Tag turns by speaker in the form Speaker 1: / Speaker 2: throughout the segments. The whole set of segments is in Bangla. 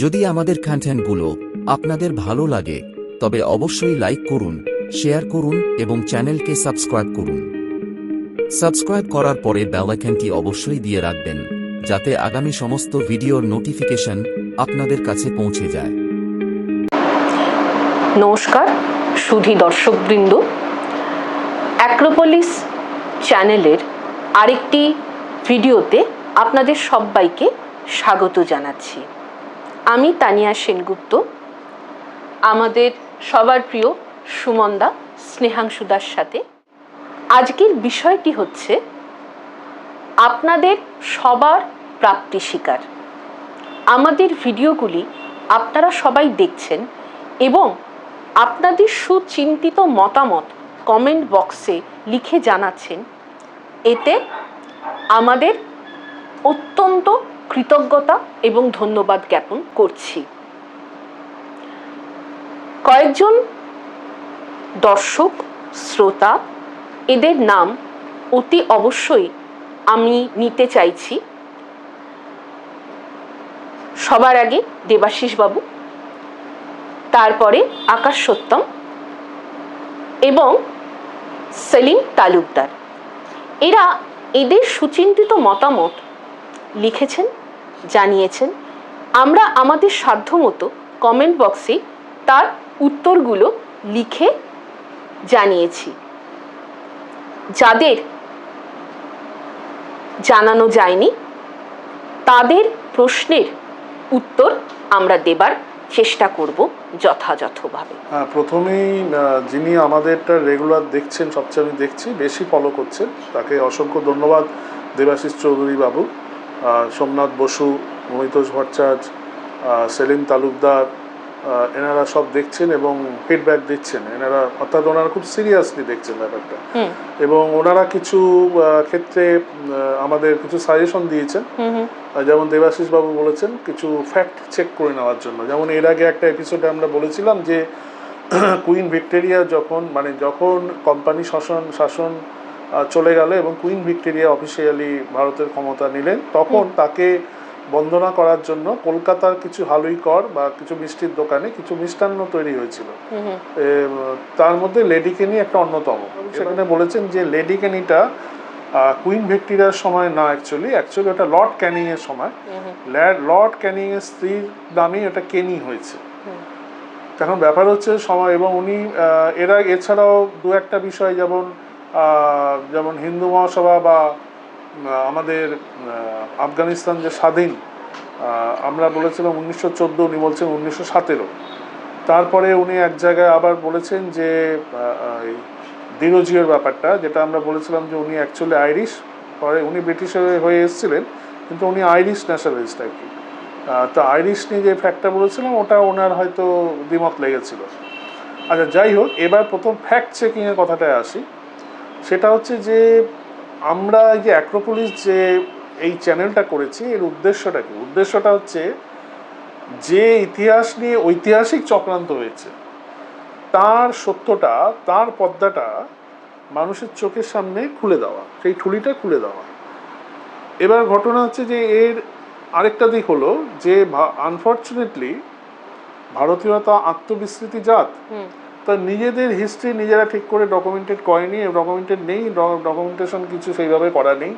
Speaker 1: যদি আমাদের কন্টেন্টগুলো আপনাদের ভালো লাগে, তবে অবশ্যই লাইক করুন শেয়ার করুন এবং চ্যানেলকে সাবস্ক্রাইব করুন। সাবস্ক্রাইব করার পরে বেল আইকনটি অবশ্যই দিয়ে রাখবেন, যাতে আগামী সমস্ত ভিডিওর নোটিফিকেশন আপনাদের কাছে পৌঁছে যায়।
Speaker 2: নমস্কার, সুধি দর্শকবৃন্দ। অ্যাক্রোপলিস চ্যানেলের আরেকটি ভিডিওতে আপনাদের সবাইকে স্বাগত জানাচ্ছি। আমি তানিয়া সেনগুপ্ত। আমাদের সবার প্রিয় সুমনদা স্নেহাংশুদার সাথে। আজকের বিষয়টি হচ্ছে, আপনাদের সবার প্রাপ্তি শিকার আমাদের ভিডিওগুলি আপনারা সবাই দেখছেন এবং আপনাদের সুচিন্তিত মতামত কমেন্ট বক্সে লিখে জানাচ্ছেন। এতে আমাদের অত্যন্ত কৃতজ্ঞতা এবং ধন্যবাদ জ্ঞাপন করছি। কয়েকজন দর্শক, শ্রোতা, এদের নাম অতি অবশ্যই আমি নিতে চাইছি। সবার আগে দেবাশিস বাবু তারপরে আকাশ সত্যম এবং সেলিম তালুকদার। এরা এদের সুচিন্তিত মতামত লিখেছেন, জানিয়েছেন। আমরা আমাদের সাধ্যমতো কমেন্ট বক্সে তার উত্তরগুলো লিখে জানিয়েছি। যাদের জানানো যায়নি, তাদের প্রশ্নের উত্তর আমরা দেবার চেষ্টা করব যথাযথভাবে।
Speaker 3: প্রথমেই যিনি আমাদেরটা রেগুলার দেখছেন, সবচেয়ে আমি দেখছি, বেশি ফলো করছেন, তাকে অসংখ্য ধন্যবাদ দেবাশিস চৌধুরী বাবু। সোমনাথ বসু মহিতোষ ভট্টাচার্য সেলিম তালুকদার এনারা সব দেখছেন এবং ফিডব্যাক দিচ্ছেন। এনারা অর্থাৎ ওনারা খুব সিরিয়াসলি দেখছেন ব্যাপারটা। এবং ওনারা কিছু ক্ষেত্রে আমাদের কিছু সাজেশন দিয়েছেন। যেমন দেবাশিস বাবু বলেছেন কিছু ফ্যাক্ট চেক করে নেওয়ার জন্য। যেমন এর আগে একটা এপিসোডে আমরা বলেছিলাম যে কুইন ভিক্টোরিয়া যখন মানে যখন কোম্পানি শাসন শাসন চলে গেল এবং কুইন ভিক্টোরিয়া অফিসিয়ালি ভারতের ক্ষমতা নিলেন। তখন তাকে বন্দনা করার জন্য কলকাতার কিছু হালুই কর বা কিছু মিষ্টির দোকানে কিছু মিষ্টান্ন তৈরি হয়েছিল। তার মধ্যে লেডি কেনি একটা অন্যতম। সেখানে বলেছেন যে লেডি কেনিটা কুইন ভিক্টোরিয়ার সময় না অ্যাকচুয়ালি অ্যাকচুয়ালি ওটা লর্ড ক্যানিং এর সময় লর্ড ক্যানিং এর স্ত্রীর নামেই ওটা কেনি হয়েছে। এখন ব্যাপার হচ্ছে সময় এবং উনি এরা এছাড়াও দু একটা বিষয় যেমন যেমন হিন্দু মহাসভা বা আমাদের আফগানিস্তান যে স্বাধীন আমরা বলেছিলাম উনিশশো চোদ্দ, উনি বলছেন উনিশশো সতেরো। তারপরে উনি এক জায়গায় আবার বলেছেন যে দিরোজিওর ব্যাপারটা, যেটা আমরা বলেছিলাম যে উনি অ্যাকচুয়ালি আইরিশ পরে উনি ব্রিটিশের হয়ে এসেছিলেন, কিন্তু উনি আইরিশ ন্যাশনালিস্ট আর কি। তো আইরিশ নিয়ে যে ফ্যাক্টটা বলেছিলাম, ওটা ওনার হয়তো দ্বিমত লেগেছিল। আচ্ছা যাই হোক, এবার প্রথম ফ্যাক্ট চেকিংয়ের কথাটায় আসি। সেটা হচ্ছে যে আমরা যে অ্যাক্রোপলিস যে এই চ্যানেলটা করেছি, এর উদ্দেশ্যটা কি? উদ্দেশ্যটা হচ্ছে যে ইতিহাস নিয়ে ঐতিহাসিক চক্রান্ত হয়েছে, তার সত্যটা, তার পদ্মাটা মানুষের চোখের সামনে খুলে দেওয়া, সেই ঠুলিটা খুলে দেওয়া। এবার ঘটনা হচ্ছে যে এর আরেকটা দিক হলো যে আনফর্চুনেটলি ভারতীয়তা আত্মবিস্মৃতি জাত তা নিজেদের হিস্ট্রি নিজেরা ঠিক করে ডকুমেন্টেড করেনি ডকুমেন্টেড নেই ডকুমেন্টেশন কিছু সেইভাবে করা নেই।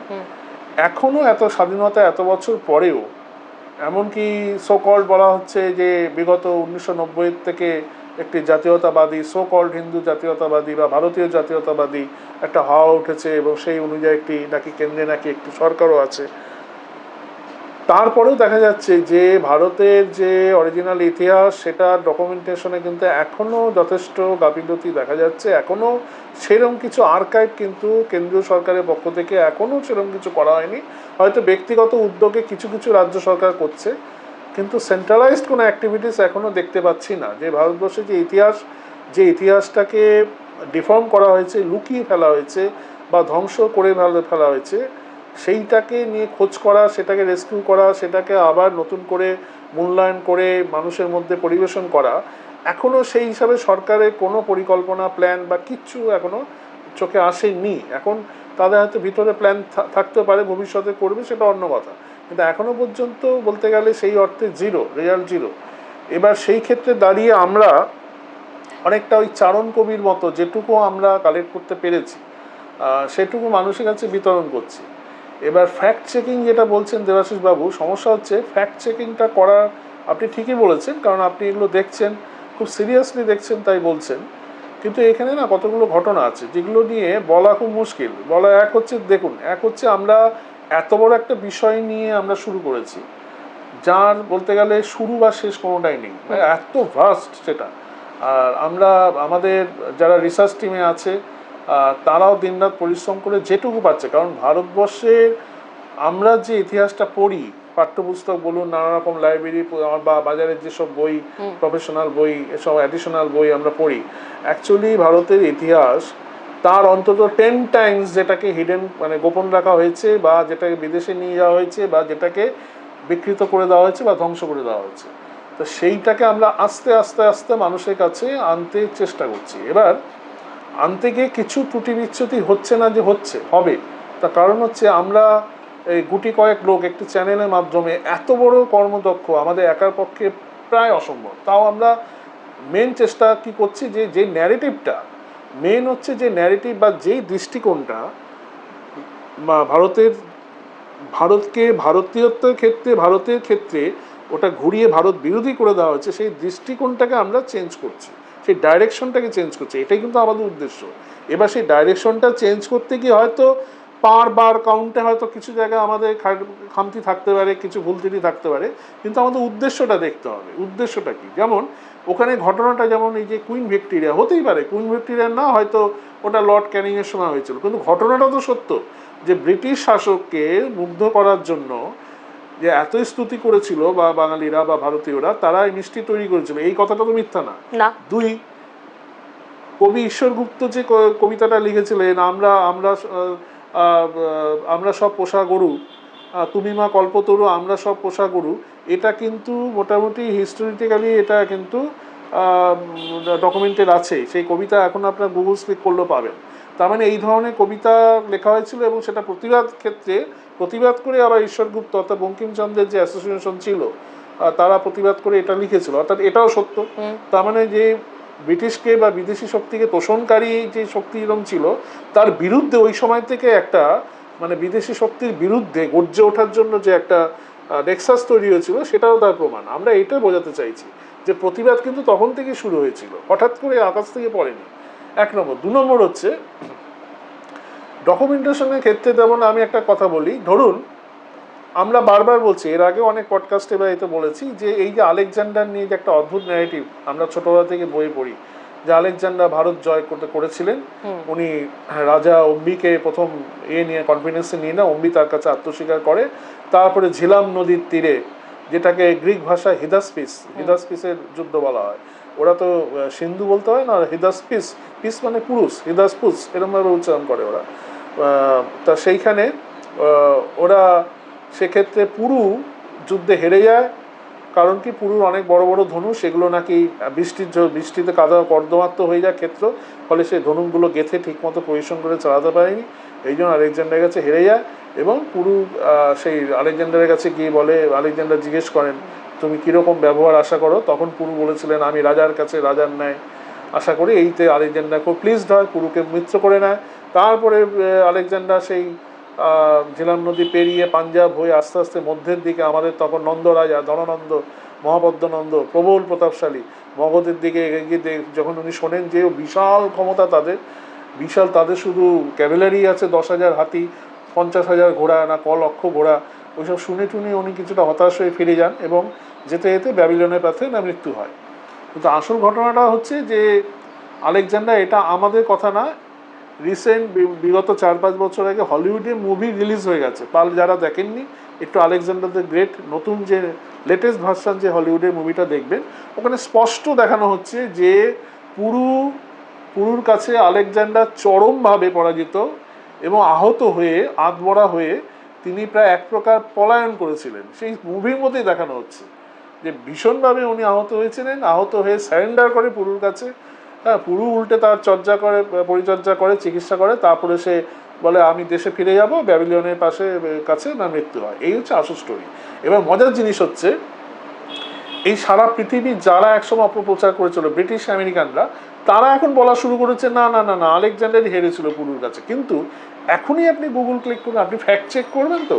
Speaker 3: এখনও এত স্বাধীনতা এত বছর পরেও এমনকি সোকল্ড বলা হচ্ছে যে বিগত উনিশশো নব্বই থেকে একটি জাতীয়তাবাদী সোকল্ড হিন্দু জাতীয়তাবাদী বা ভারতীয় জাতীয়তাবাদী একটা হাওয়া উঠেছে এবং সেই অনুযায়ী একটি নাকি কেন্দ্রে নাকি একটি সরকারও আছে তারপরেও দেখা যাচ্ছে যে ভারতের যে অরিজিনাল ইতিহাস সেটা ডকুমেন্টেশনে কিন্তু এখনও যথেষ্ট গাফিলতি দেখা যাচ্ছে। এখনও সেরকম কিছু আর্কাইভ কিন্তু কেন্দ্রীয় সরকারের পক্ষ থেকে এখনও সেরকম কিছু করা হয়নি। হয়তো ব্যক্তিগত উদ্যোগে কিছু কিছু রাজ্য সরকার করছে, কিন্তু সেন্ট্রালাইজড কোনো অ্যাক্টিভিটিস এখনও দেখতে পাচ্ছি না। যে ভারতবর্ষে যে ইতিহাস, যে ইতিহাসটাকে ডিফর্ম করা হয়েছে, লুকিয়ে ফেলা হয়েছে বা ধ্বংস করে ফেলা হয়েছে সেইটাকে নিয়ে খোঁজ করা, সেটাকে রেস্কিউ করা, সেটাকে আবার নতুন করে মূল্যায়ন করে মানুষের মধ্যে পরিবেশন করা এখনও সেই হিসাবে সরকারের কোনো পরিকল্পনা প্ল্যান বা কিচ্ছু এখনও চোখে আসেনি। এখন তাদের হয়তো ভিতরে প্ল্যান থাকতে পারে, ভবিষ্যতে করবে, সেটা অন্য কথা। কিন্তু এখনও পর্যন্ত বলতে গেলে সেই অর্থে জিরো রেজাল্ট জিরো এবার সেই ক্ষেত্রে দাঁড়িয়ে আমরা অনেকটা ওই চারণ কবির মতো যেটুকু আমরা কালেক্ট করতে পেরেছি সেটুকু মানুষের কাছে বিতরণ করছি। এবার ফ্যাক্ট চেকিং যেটা বলছেন দেবাশিস বাবু, সমস্যা হচ্ছে ফ্যাক্ট চেকিংটা করা আপনি ঠিকই বলেছেন, কারণ আপনি এগুলো দেখছেন, খুব সিরিয়াসলি দেখছেন তাই বলছেন। কিন্তু এখানে না কতগুলো ঘটনা আছে, যেগুলো নিয়ে বলা খুব মুশকিল। বলা এক হচ্ছে, দেখুন, এক হচ্ছে আমরা এত বড় একটা বিষয় নিয়ে আমরা শুরু করেছি, যার বলতে গেলে শুরু বা শেষ কোনোটাই নেই মানে এত ভাস্ট সেটা। আর আমরা, আমাদের যারা রিসার্চ টিমে আছে তারাও দিনরাত পরিশ্রম করে যেটুকু পাচ্ছে কারণ ভারতবর্ষের আমরা যে ইতিহাসটা পড়ি পাঠ্যপুস্তক বলুন নানা রকম লাইব্রেরি বা বাজারের যেসব বই প্রফেশনাল বই এসব অ্যাডিশনাল বই আমরা পড়ি। অ্যাকচুয়ালি ভারতের ইতিহাস তার অন্তত টেন টাইমস যেটাকে হিডেন মানে গোপন রাখা হয়েছে বা যেটাকে বিদেশে নিয়ে যাওয়া হয়েছে বা যেটাকে বিকৃত করে দেওয়া হয়েছে বা ধ্বংস করে দেওয়া হয়েছে। তো সেইটাকে আমরা আস্তে আস্তে আস্তে মানুষের কাছে আনতে চেষ্টা করছি। এবার আনতে গিয়ে কিছু ত্রুটি বিচ্যুতি হচ্ছে না যে হচ্ছে, হবে। তার কারণ হচ্ছে আমরা এই গুটি কয়েক লোক একটি চ্যানেলের মাধ্যমে এত বড় কর্মদক্ষ, আমাদের একার পক্ষে প্রায় অসম্ভব। তাও আমরা মেন চেষ্টা কি করছি যে যে ন্যারেটিভটা মেন হচ্ছে যে ন্যারেটিভ বা যেই দৃষ্টিকোণটা ভারতের, ভারতকে, ভারতীয়ত্বের ক্ষেত্রে, ভারতের ক্ষেত্রে ওটা ঘুরিয়ে ভারত বিরোধী করে দেওয়া হচ্ছে সেই দৃষ্টিকোণটাকে আমরা চেঞ্জ করছি। সেই ডাইরেকশনটাকে চেঞ্জ করছে, এটাই কিন্তু আমাদের উদ্দেশ্য। এবার সেই ডাইরেকশনটা চেঞ্জ করতে গিয়ে হয়তো পার বার কাউন্টে হয়তো কিছু জায়গায় আমাদের খামতি থাকতে পারে, কিছু ভুল ত্রুটি থাকতে পারে, কিন্তু আমাদের উদ্দেশ্যটা দেখতে হবে। উদ্দেশ্যটা কি? যেমন, ওখানে ঘটনাটা যেমন এই যে কুইন ভিক্টোরিয়া হতেই পারে কুইন ভিক্টোরিয়া না হয়তো ওটা লর্ড ক্যানিংয়ের সময় হয়েছিল, কিন্তু ঘটনাটা তো সত্য যে ব্রিটিশ শাসককে মুগ্ধ করার জন্য যে এতই স্তুতি করেছিল বা বাঙালিরা বা ভারতীয়রা তারা এই মিষ্টি তৈরি করেছিল। এই কথাটা তো মিথ্যা না। দুই কবি ঈশ্বরগুপ্ত যে কবিতাটা লিখেছিলেন আমরা আমরা আমরা সব পোষা গরু তুমি মা কল্পতরু আমরা সব পোষা গরু। এটা কিন্তু মোটামুটি হিস্টোরিটিক্যালি এটা কিন্তু ডকুমেন্টেড আছে। সেই কবিতা এখন আপনার গুগল স্লিক করলেও পাবেন। তার মানে এই ধরনের কবিতা লেখা হয়েছিল এবং সেটা প্রতিবাদ ক্ষেত্রে প্রতিবাদ করে আবার ঈশ্বরগুপ্ত অর্থাৎ বঙ্কিমচন্দ্রের যে অ্যাসোসিয়েশন ছিল তারা প্রতিবাদ করে এটা লিখেছিল। অর্থাৎ এটাও সত্য। তার মানে যে ব্রিটিশকে বা বিদেশি শক্তিকে তোষণকারী যে শক্তি এরকম ছিল তার বিরুদ্ধে ওই সময় থেকে একটা মানে বিদেশি শক্তির বিরুদ্ধে গর্জে ওঠার জন্য যে একটা নেক্সাস তৈরি হয়েছিল সেটাও তার প্রমাণ। আমরা এটা বোঝাতে চাইছি যে প্রতিবাদ কিন্তু তখন থেকে শুরু হয়েছিল। হঠাৎ করে আকাশ থেকে পড়েনি। এক নম্বর। দু নম্বর হচ্ছে ডকুমেন্টেশনের ক্ষেত্রে যেমন আমি একটা কথা বলি ধরুন আমরা বারবার বলছি এর আগে অনেক পডকাস্টে বা এতে বলেছি যে এই যে আলেকজান্ডার নিয়ে যে একটা অদ্ভুত ন্যারেটিভ আমরা ছোটবেলা থেকে বই পড়ি যে আলেকজান্ডার ভারত জয় করতে করেছিলেন। উনি রাজা অম্বিকে প্রথম এ নিয়ে কনফিডেন্সে নিয়ে না অম্বি তার কাছে আত্মস্বীকার করে। তারপরে ঝিলাম নদীর তীরে যেটাকে গ্রিক ভাষায় হিদাসপিস হিদাসপিসের যুদ্ধ বলা হয়। ওরা তো সিন্ধু বলতে হয় না? হিদাসপিস পিস পিস মানে পুরুষ হিদাসপুস এরকমভাবে উচ্চারণ করে ওরা। তা সেইখানে ওরা সেক্ষেত্রে পুরু যুদ্ধে হেরে যায়। কারণ কি? পুরুর অনেক বড় বড় ধনু, সেগুলো নাকি বৃষ্টির বৃষ্টিতে কাদা, কর্দমাক্ত হয়ে যায় ক্ষেত্র। ফলে সেই ধনুকগুলো গেথে ঠিকমতো পরিশ্রম করে চালাতে পারেনি। এই জন্য আলেকজান্ডারের কাছে হেরে যায়। এবং পুরু সেই আলেকজান্ডারের কাছে গিয়ে বলে, আলেকজান্ডার জিজ্ঞেস করেন তুমি কীরকম ব্যবহার আশা করো? তখন পুরু বলেছিলেন, আমি রাজার কাছে রাজার ন্যায় আশা করি, এইতে আলেকজান্ডার খুব প্লিজড হয়, পুরুকে মিত্র করে নেয়। তারপরে আলেকজান্ডার সেই ঝিলাম নদী পেরিয়ে পাঞ্জাব হয়ে আস্তে আস্তে মধ্যের দিকে আমাদের তখন নন্দ রাজা ধননন্দ, মহাপদ্মনন্দ, প্রবল প্রতাপশালী, মগধের দিকে এগিয়ে যখন উনি শোনেন যে বিশাল ক্ষমতা তাদের, বিশাল তাদের শুধু ক্যাভেলারি আছে দশ হাজার হাতি, পঞ্চাশ হাজার ঘোড়া না, ক লক্ষ ঘোড়া ওইসব শুনে টুনে উনি কিছুটা হতাশ হয়ে ফিরে যান এবং যেতে যেতে ব্যাবিলনের পথে না মৃত্যু হয়। কিন্তু আসল ঘটনাটা হচ্ছে যে আলেকজান্ডার এটা আমাদের কথা না, রিসেন্ট বিগত চার পাঁচ বছর আগে হলিউডে মুভি রিলিজ হয়ে গেছে। পাল যারা দেখেননি, একটু আলেকজান্ডার দ্য গ্রেট নতুন যে লেটেস্ট ভার্সান যে হলিউডের মুভিটা দেখবেন, ওখানে স্পষ্ট দেখানো হচ্ছে যে পুরু, পুরুর কাছে আলেকজান্ডার চরমভাবে পরাজিত এবং আহত হয়ে, আধমরা হয়ে তিনি প্রায় এক প্রকার পলায়ন করেছিলেন। সেই মুভির মধ্যেই দেখানো হচ্ছে যে ভীষণভাবে উনি আহত হয়েছিলেন, আহত হয়ে স্যারেন্ডার করে পুরুর কাছে। হ্যাঁ পুরু উল্টে তার চর্চা করে, পরিচর্যা করে, চিকিৎসা করে, তারপরে সে বলে, আমি দেশে ফিরে যাব ব্যাবিলিয়নের পাশে কাছে না মৃত্যু হয়। এই হচ্ছে আসল স্টোরি এবার মজার জিনিস হচ্ছে এই সারা পৃথিবী যারা একসময় অপপ্রচার করেছিল ব্রিটিশ আমেরিকানরা তারা এখন বলা শুরু করেছে না না না না আলেকজান্ডারই হেরেছিল পুরুর কাছে। কিন্তু এখনই আপনি গুগল ক্লিক করুন আপনি ফ্যাক্ট চেক করবেন তো?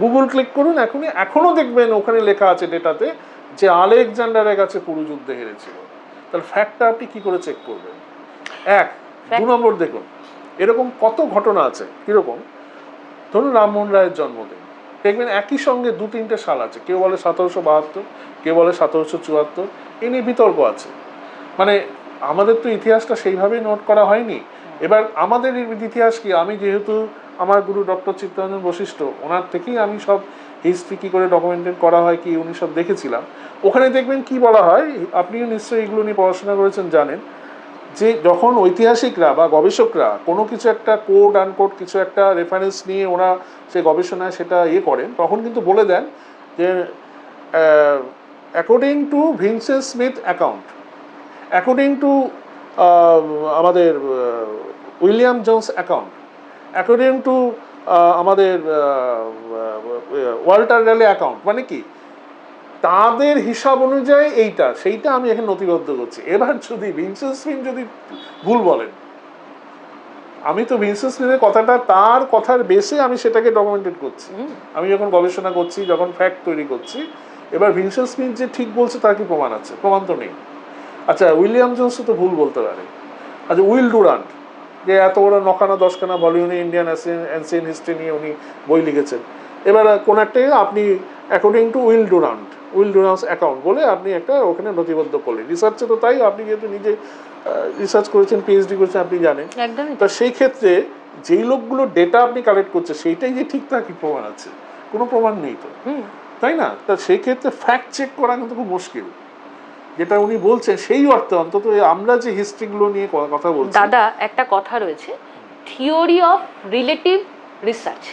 Speaker 3: গুগল ক্লিক করুন এখনই এখনও দেখবেন ওখানে লেখা আছে ডেটাতে যে আলেকজান্ডারের কাছে পুরু যুদ্ধে হেরেছিল। তাহলে ফ্যাক্টটা আপনি কি করে চেক করবেন? এক দু নম্বর দেখুন এরকম কত ঘটনা আছে কীরকম? ধরুন রামমোহন রায়ের জন্মদিন। দেখবেন একই সঙ্গে দু তিনটে সাল আছে। কেউ বলে সতেরোশো বাহাত্তর কেউ বলে সতেরোশো চুয়াত্তর এ নিয়ে বিতর্ক আছে। মানে আমাদের তো ইতিহাসটা সেইভাবেই নোট করা হয়নি। এবার আমাদের ইতিহাস কি? আমি যেহেতু আমার গুরু ডক্টর চিত্তরঞ্জন বশিষ্ঠ ওনার থেকেই আমি সব হিস্ট্রি কী করে ডকুমেন্টেড করা হয় কি উনি সব দেখেছিলাম। ওখানে দেখবেন কি বলা হয়? আপনিও নিশ্চয়ই এগুলো নিয়ে পড়াশোনা করেছেন জানেন। যে যখন ঐতিহাসিকরা বা গবেষকরা কোনো কিছু একটা কোড আনকোড কিছু একটা রেফারেন্স নিয়ে ওরা সে গবেষণায় সেটা ইয়ে করেন, তখন কিন্তু বলে দেন যে according to Vincent Smith account according to আমাদের William Jones account according to আমাদের ওয়াল্টার রেলে অ্যাকাউন্ট মানে কি? তাদের হিসাব অনুযায়ী এইটা সেইটা আমি এখানে নথিবদ্ধ করছি। এবার যদি ভিনসেন্ট স্মিথ যদি ভুল বলেন আমি তো ভিনসেন্ট স্মিথের কথাটা তার কথার বেসে আমি সেটাকে ডকুমেন্টেড করছি। আমি যখন গবেষণা করছি যখন ফ্যাক্ট তৈরি করছি এবার ভিনসেন্ট স্মিথ যে ঠিক বলছে তার কি প্রমাণ আছে? প্রমাণ তো নেই। আচ্ছা উইলিয়াম জোন্সও তো ভুল বলতে পারে। আচ্ছা উইল ডুরান্ট যে এত বড় নখানা দশখানা ভলিউনে ইন্ডিয়ান অ্যান্সিয়েন্ট হিস্ট্রি নিয়ে উনি বই লিখেছেন। এবার কোন একটা আপনি according to Will Durant Will Durant's account বলে আপনি একটা ওখানে নথিবদ্ধ করলেন। রিসার্চে তো তাই আপনি যেহেতু নিজে রিসার্চ করেছেন পিএইচডি করেছেন আপনি জানেন। তা সেই ক্ষেত্রে যেই লোকগুলো ডেটা আপনি কালেক্ট করছে সেইটাই যে ঠিক তা কি প্রমাণ আছে? কোনো প্রমাণ নেই তো। তাই না? তা সেই ক্ষেত্রে ফ্যাক্ট চেক করা কিন্তু খুব মুশকিল। যেটা উনি বলছেন সেই অর্থে অন্তত আমরা যে হিস্ট্রিগুলো নিয়ে কথা বলছি।
Speaker 2: দাদা একটা কথা রয়েছে। থিওরি অফ রিলেটিভ রিসার্চ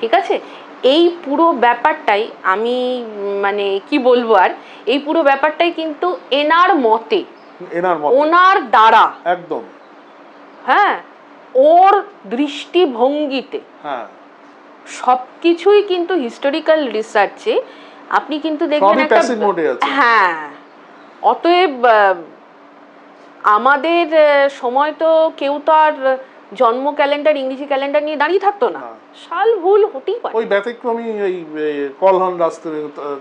Speaker 2: ঠিক আছে? এই পুরো ব্যাপারটাই আমি মানে কি বলব আর এই পুরো ব্যাপারটাই কিন্তু এনার মতে।
Speaker 3: এনার মত।
Speaker 2: ওনার দ্বারা।
Speaker 3: একদম।
Speaker 2: হ্যাঁ ওর দৃষ্টিভঙ্গিতে।
Speaker 3: হ্যাঁ।
Speaker 2: সব কিছুই কিন্তু হিস্টোরিক্যাল রিসার্চে আপনি কিন্তু দেখবেন একটা। হ্যাঁ অতএব আমাদের সময় তো কেউ তো আর জন্ম ক্যালেন্ডার ইংরেজি ক্যালেন্ডার নিয়ে দাঁড়িয়ে থাকতো না।
Speaker 3: না।
Speaker 2: সাল ভুল হতেই পারে।
Speaker 3: ওই ব্যতিক্রমী ওই কলহন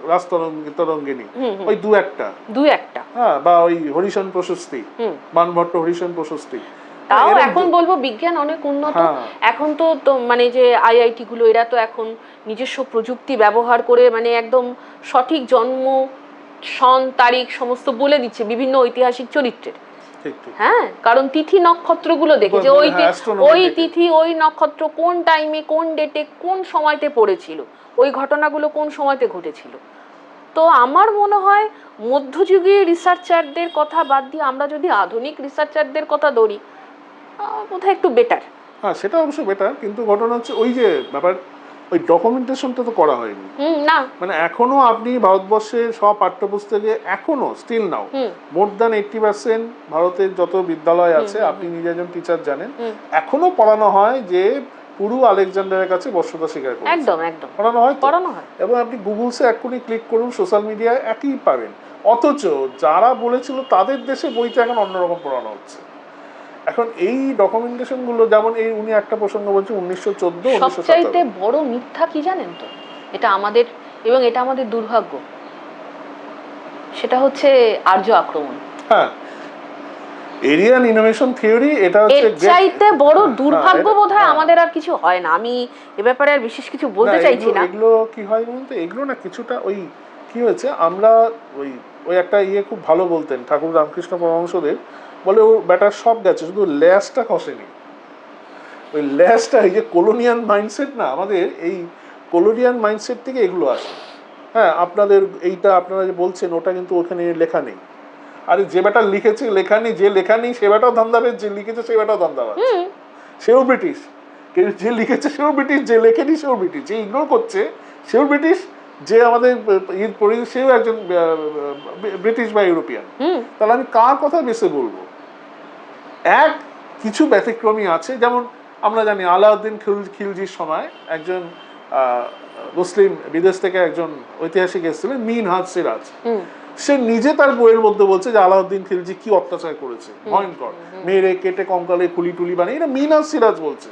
Speaker 3: রাস্তরঙ্গী তরঙ্গিনী।
Speaker 2: হুম, হুম।
Speaker 3: ওই দু একটা।
Speaker 2: দু একটা।
Speaker 3: হ্যাঁ বা ওই হরিশন প্রশস্তি। মানভট্ট হরিশন প্রশস্তি।
Speaker 2: তাও এখন বলব বিজ্ঞান অনেক উন্নত।
Speaker 3: হ্যাঁ।
Speaker 2: এখন তো মানে যে আইআইটি গুলো এরা তো এখন নিজস্ব প্রযুক্তি ব্যবহার করে মানে একদম সঠিক জন্ম সন তারিখ সমস্ত বলে দিচ্ছে বিভিন্ন ঐতিহাসিক চরিত্রের। হ্যাঁ কারণ তিথি নক্ষত্রগুলো দেখে যে ওই ওই তিথি ওই নক্ষত্র কোন টাইমে কোন ডেটে কোন সময়তে পড়েছিল ওই ঘটনাগুলো কোন সময়তে ঘটেছিল। তো আমার মনে হয় মধ্যযুগীয় রিসার্চারদের কথা বাদ দিয়ে আমরা যদি আধুনিক রিসার্চারদের কথা ধরি বোধহয় একটু বেটার
Speaker 3: হ্যাঁ সেটা অবশ্য বেটার কিন্তু ঘটনা হচ্ছে ওই যে ব্যাপার ওই ডকুমেন্টেশনটা তো করা হয়নি।
Speaker 2: না।
Speaker 3: মানে এখনও আপনি ভারতবর্ষের সব পাঠ্যপুস্তকে এখনও still now. More than eighty percent ভারতের যত বিদ্যালয় আছে আপনি নিজে একজন টিচার জানেন। এখনও পড়ানো হয় যে পুরু আলেকজান্ডারের কাছে বর্ষতা স্বীকার করে
Speaker 2: একদম একদম।
Speaker 3: পড়ানো হয়
Speaker 2: পড়ানো হয়।
Speaker 3: এবং আপনি গুগলসে এক্ষুনি ক্লিক করুন সোশ্যাল মিডিয়ায় একই পাবেন। অথচ যারা বলেছিল তাদের দেশে বইটা এখন অন্যরকম পড়ানো হচ্ছে। এখন এই ডকুমেন্টেশনগুলো যেমন এই উনি একটা প্রসঙ্গ বলছে উনিশশো চোদ্দ
Speaker 2: সবচাইতে বড় মিথ্যা কি জানেন তো? এটা আমাদের এবং এটা আমাদের দুর্ভাগ্য। সেটা হচ্ছে আর্য আক্রমণ।
Speaker 3: হ্যাঁ। এরিয়ান ইনোভেশন থিওরি এটা হচ্ছে
Speaker 2: চাইতে বড়
Speaker 3: হ্যাঁ,
Speaker 2: দুর্ভাগ্য
Speaker 3: এটা-
Speaker 2: বোধ হয়। আমাদের আর কিছু হয় না। আমি এ ব্যাপারে আর বিশেষ কিছু বলতে চাইছি না।
Speaker 3: এগুলো কি হয় বলতে এগুলো না কিছুটা ওই কি হয়েছে? আমরা ওই ওই একটা ইয়ে খুব ভালো বলতেন ঠাকুর রামকৃষ্ণ পরমহংসদেব। বলে ও ব্যাটার সব গেছে শুধু ল্যাসটা খসেনি। ওই ল্যাসটা এই যে কলোনিয়াল মাইন্ডসেট না আমাদের এই কলোনিয়াল মাইন্ডসেট থেকে এগুলো আসে। হ্যাঁ আপনাদের এইটা আপনারা যে বলছেন ওটা কিন্তু ওখানে লেখা নেই। আরে যে ব্যাটা লিখেছে লেখা নেই যে লেখা নেই সে ব্যাটাও ধান্দাবাজ যে লিখেছে সে ব্যাটাও ধান্দাবাজ। সেও ব্রিটিশ। যে লিখেছে সেও ব্রিটিশ যে লেখেনি সেও ব্রিটিশ। যে ইগনোর করছে সেও ব্রিটিশ যে আমাদের ঈদ পড়ি সেও একজন ব্রিটিশ বা ইউরোপিয়ান। তাহলে আমি কার কথা বেছে বলব? এক কিছু ব্যতিক্রমী আছে। যেমন আমরা জানি আলাউদ্দিন খিল- খিলজির সময় একজন মুসলিম বিদেশ থেকে একজন ঐতিহাসিক এসেছিলেন মিন হাজ সিরাজ। সে নিজে তার বইয়ের মধ্যে বলছে যে আলাউদ্দিন খিলজি কি অত্যাচার করেছে। ভয়ঙ্কর। মেরে কেটে কঙ্কালে কুলি টুলি বানিয়ে এটা মিনাজ সিরাজ বলছে।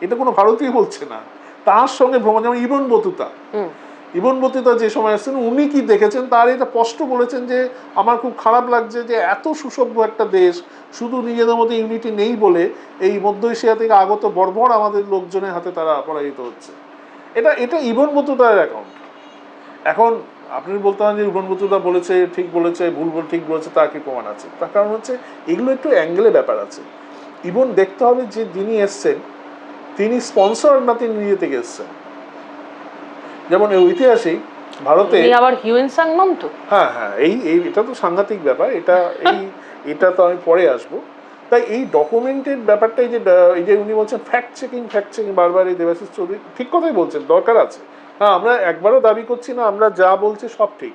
Speaker 3: এটা কোনো ভারতীয় বলছে না। তার সঙ্গে ভ্রমণ যেমন ইবন বতুতা। ইবন বতুতা যে সময় আসছেন, উনি কি দেখেছেন? তার এটা স্পষ্ট বলেছেন যে, আমার খুব খারাপ লাগছে যে, এত সুসভ্য একটা দেশ শুধু নিজেদের মধ্যে ইউনিটি নেই বলে এই মধ্য এশিয়া থেকে আগত বর্বর আমাদের লোকজনের হাতে তারা পরাজিত হচ্ছে। এটা এটা ইবন বতুতার অ্যাকাউন্ট এখন আপনি বলতে পারেন যে, ইবন বতুতা বলেছে, ঠিক বলেছে, ভুল বলে, ঠিক বলেছে, তার কি প্রমাণ আছে? তার কারণ হচ্ছে, এগুলো একটু অ্যাঙ্গেলে ব্যাপার আছে। ইবন দেখতে হবে যে, যিনি এসছেন, তিনি স্পন্সর না তিনি নিজে থেকে এসছেন? যেমন ঐতিহাসিক ভারতে
Speaker 2: আবার হিউয়েন সাংমাম তো।
Speaker 3: হ্যাঁ হ্যাঁ এই এই এটা তো সাংঘাতিক ব্যাপার এটা এই এটা তো আমি পরে আসব। তাই এই ডকুমেন্টেড ব্যাপারটা এই যে এই যে উনি বলছেন ফ্যাক্ট চেকিং ফ্যাক্ট চেকিং বারবার এই দেবাশিস চৌধুরী ঠিক কথাই বলছেন দরকার আছে। হ্যাঁ আমরা একবারও দাবি করছি না আমরা যা বলছি সব ঠিক।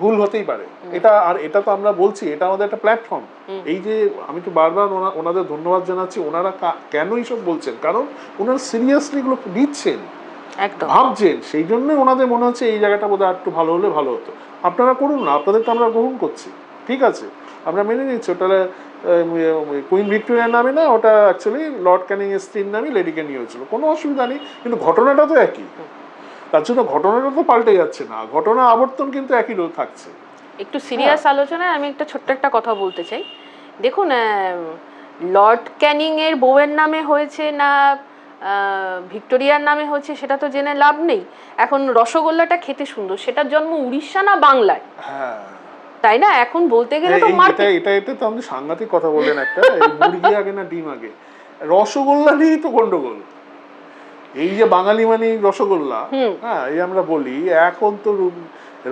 Speaker 3: ভুল হতেই পারে। এটা আর এটা তো আমরা বলছি এটা আমাদের একটা প্ল্যাটফর্ম এই যে আমি তো বারবার ওনা- ওনাদের ধন্যবাদ জানাচ্ছি ওনারা কেন এইসব বলছেন? কারণ ওনারা সিরিয়াসলি এগুলো নিচ্ছেন ভাবছেন সেই জন্য ওনাদের মনে হচ্ছে এই জায়গাটা বোধহয় একটু ভালো হলে ভালো হতো। আপনারা করুন না আপনাদের তো আমরা গ্রহণ করছি ঠিক আছে? আমরা মেনে নিচ্ছি ওটা কুইন ভিক্টোরিয়ার নামে না ওটা অ্যাকচুয়ালি লর্ড ক্যানিং এর স্ত্রীর নামে লেডিকে নিয়ে হয়েছিল। কোনো অসুবিধা নেই কিন্তু ঘটনাটা তো একই। তার জন্য ঘটনাটা তো পাল্টে যাচ্ছে না ঘটনা আবর্তন কিন্তু একই রোল থাকছে।
Speaker 2: একটু সিরিয়াস আলোচনায় আমি একটা ছোট্ট একটা কথা বলতে চাই। দেখুন লর্ড ক্যানিং এর বউয়ের নামে হয়েছে না ভিক্টোরিয়ার নামে হয়েছে সেটা তো জেনে লাভ নেই। এখন রসগোল্লাটা খেতে সুন্দর। সেটার জন্ম উড়িষ্যা না বাংলায়?
Speaker 3: হ্যাঁ।
Speaker 2: তাই না? এখন বলতে গেলে তো
Speaker 3: এটা এটা এটা তো আপনি সাংঘাতিক কথা বললেন একটা। মুরগি আগে না ডিম আগে? রসগোল্লা নিয়েই তো গন্ডগোল। এই যে বাঙালি মানে রসগোল্লা হ্যাঁ এই আমরা বলি এখন তো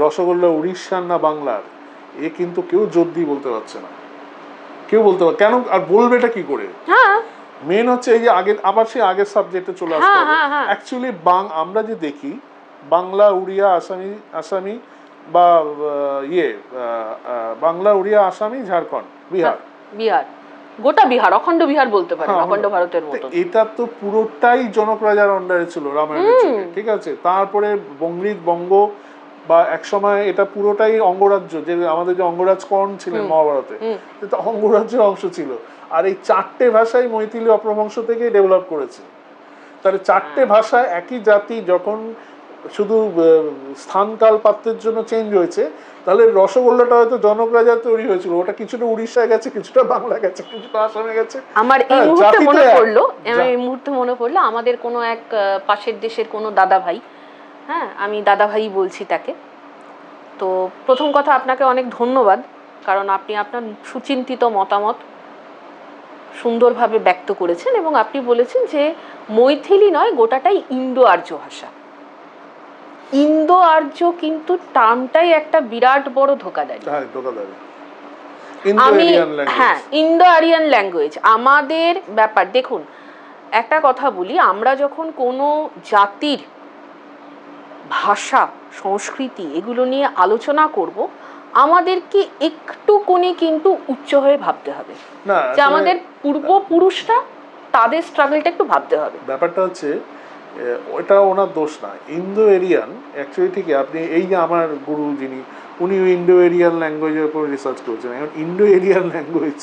Speaker 3: রসগোল্লা উড়িষ্যার না বাংলার? এ কিন্তু কেউ জোর দিয়ে বলতে পারছে না। কেউ বলতে পার কেন? আর বলবেটা কি করে?
Speaker 2: হ্যাঁ।
Speaker 3: মেন হচ্ছে এই যে আগে আবার সেই আগের সাবজেক্টে চলে আসতে
Speaker 2: হ্যাঁ,
Speaker 3: হবে।
Speaker 2: হ্যাঁ, হ্যাঁ।
Speaker 3: অ্যাকচুয়ালি বাং আমরা যে দেখি বাংলা উড়িয়া আসামি আসামি বা ইয়ে বাংলা উড়িয়া আসামি ঝাড়খণ্ড বিহার।
Speaker 2: বিহার। গোটা বিহার অখণ্ড বিহার বলতে পারেন
Speaker 3: হ্যাঁ,
Speaker 2: অখণ্ড ভারতের মতো
Speaker 3: এটা তো পুরোটাই জনক রাজার আন্ডারে ছিল রামায়ণের যুগে ঠিক আছে? তারপরে বঙ্গীত বঙ্গ বা একসময় এটা পুরোটাই অঙ্গরাজ্য যে আমাদের যে অঙ্গরাজ কর্ণ ছিলেন মহাভারতে অঙ্গরাজ্যের অংশ ছিল। আর এই চারটে ভাষাই মৈথিলি অপভ্রংশ থেকে ডেভেলপ করেছে। তাহলে চারটে ভাষা একই জাতি যখন শুধু স্থানকাল পাত্রের জন্য চেঞ্জ হয়েছে তাহলে রসগোল্লাটা হয়তো জনক রাজার তৈরি হয়েছিল। ওটা কিছুটা উড়িষ্যায় গেছে কিছুটা বাংলা গেছে কিছুটা আসামে গেছে।
Speaker 2: আমার এই
Speaker 3: হ্যাঁ,
Speaker 2: মুহূর্তে মনে পড়ল আমার এই মুহূর্তে মনে পড়ল আমাদের কোনো এক পাশের দেশের কোনো দাদা ভাই হ্যাঁ আমি দাদা ভাই বলছি তাকে। তো প্রথম কথা আপনাকে অনেক ধন্যবাদ কারণ আপনি আপনার সুচিন্তিত মতামত সুন্দরভাবে ব্যক্ত করেছেন এবং আপনি বলেছেন যে মৈথিলি নয় গোটাটাই ইন্দো আর্য ভাষা। ইন্দো আর্য কিন্তু টার্মটাই একটা বিরাট বড় ধোকাদারি
Speaker 3: হ্যাঁ
Speaker 2: আমি হ্যাঁ ইন্দো আরিয়ান ল্যাঙ্গুয়েজ আমাদের ব্যাপার দেখুন একটা কথা বলি আমরা যখন কোনো জাতির ভাষা সংস্কৃতি এগুলো নিয়ে আলোচনা করব আমাদেরকে একটুকুনি কিন্তু উচ্চ হয়ে ভাবতে হবে।
Speaker 3: না
Speaker 2: যে আমাদের পূর্বপুরুষরা তাদের স্ট্রাগলটা একটু ভাবতে হবে।
Speaker 3: ব্যাপারটা হচ্ছে ওটা ওনার দোষ না। ইন্দো এরিয়ান অ্যাকচুয়ালি ঠিকই আপনি এই যে আমার গুরু যিনি উনি ইন্ডো এরিয়ান ল্যাঙ্গুয়েজের উপর রিসার্চ করেছেন। এখন ইন্ডো এরিয়ান ল্যাঙ্গুয়েজ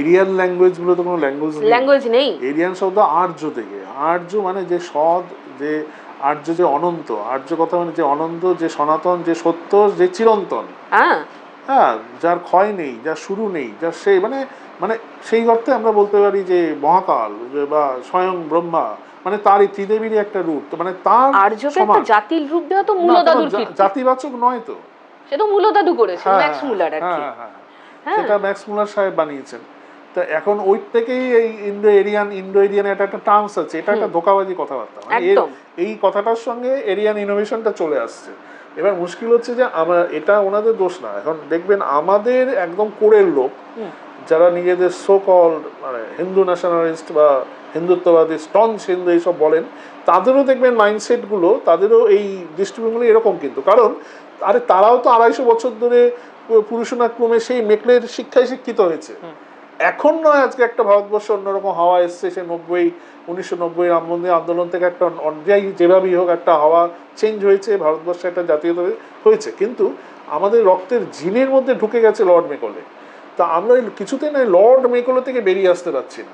Speaker 3: এরিয়ান ল্যাঙ্গুয়েজগুলো তো কোনো ল্যাঙ্গুয়েজ নেই।
Speaker 2: ল্যাঙ্গুয়েজ নেই।
Speaker 3: এরিয়ান শব্দ আর্য থেকে। আর্য মানে যে সৎ যে আর্য যে অনন্ত আর্য কথা মানে যে অনন্ত যে সনাতন যে সত্য যে চিরন্তন।
Speaker 2: হ্যাঁ।
Speaker 3: হ্যাঁ যার ক্ষয় নেই যার শুরু নেই যার সেই মানে মানে সেই অর্থে আমরা বলতে পারি যে মহাকাল বা স্বয়ং ব্রহ্মা মানে তারই ত্রিদেবীরই একটা রূপ মানে তার
Speaker 2: আর্যকে একটা জাতির রূপ দেওয়া তো মূলদাদুর
Speaker 3: জাতিবাচক নয় তো।
Speaker 2: সে তো মূলদাদু করেছে
Speaker 3: হ্যাঁ,
Speaker 2: ম্যাক্স মুলার আর কি।
Speaker 3: হ্যাঁ। সেটা ম্যাক্স মুলার সাহেব বানিয়েছেন। তা এখন ওই থেকেই এই ইন্ডো এরিয়ান ইন্ডো এরিয়ান এটা একটা টার্মস আছে এটা একটা ধোকাবাজি কথাবার্তা। মানে। এই কথাটার সঙ্গে এরিয়ান ইনোভেশনটা চলে আসছে। এবার মুশকিল হচ্ছে যে আমরা এটা ওনাদের দোষ না। এখন দেখবেন আমাদের একদম কোরের লোক যারা নিজেদের সো কল মানে হিন্দু ন্যাশনালিস্ট বা হিন্দুত্ববাদী স্টন হিন্দু এইসব বলেন তাদেরও দেখবেন মাইন্ডসেটগুলো তাদেরও এই দৃষ্টিভঙ্গিগুলো এরকম কিন্তু। কারণ আরে তারাও তো আড়াইশো বছর ধরে পুরুষনাক্রমে সেই মেকলের শিক্ষায় শিক্ষিত হয়েছে। এখন নয়, আজকে একটা ভারতবর্ষ অন্যরকম হাওয়া এসছে সে নব্বই, উনিশশো নব্বই রামবন্দি আন্দোলন থেকে একটা অন্যায় যেভাবেই হোক একটা হাওয়া চেঞ্জ হয়েছে, ভারতবর্ষে একটা জাতীয়তা হয়েছে। কিন্তু আমাদের রক্তের জিনের মধ্যে ঢুকে গেছে লর্ড মেকলে। তা আমরা কিছুতেই নয়, লর্ড মেকলে থেকে বেরিয়ে আসতে পারছি না।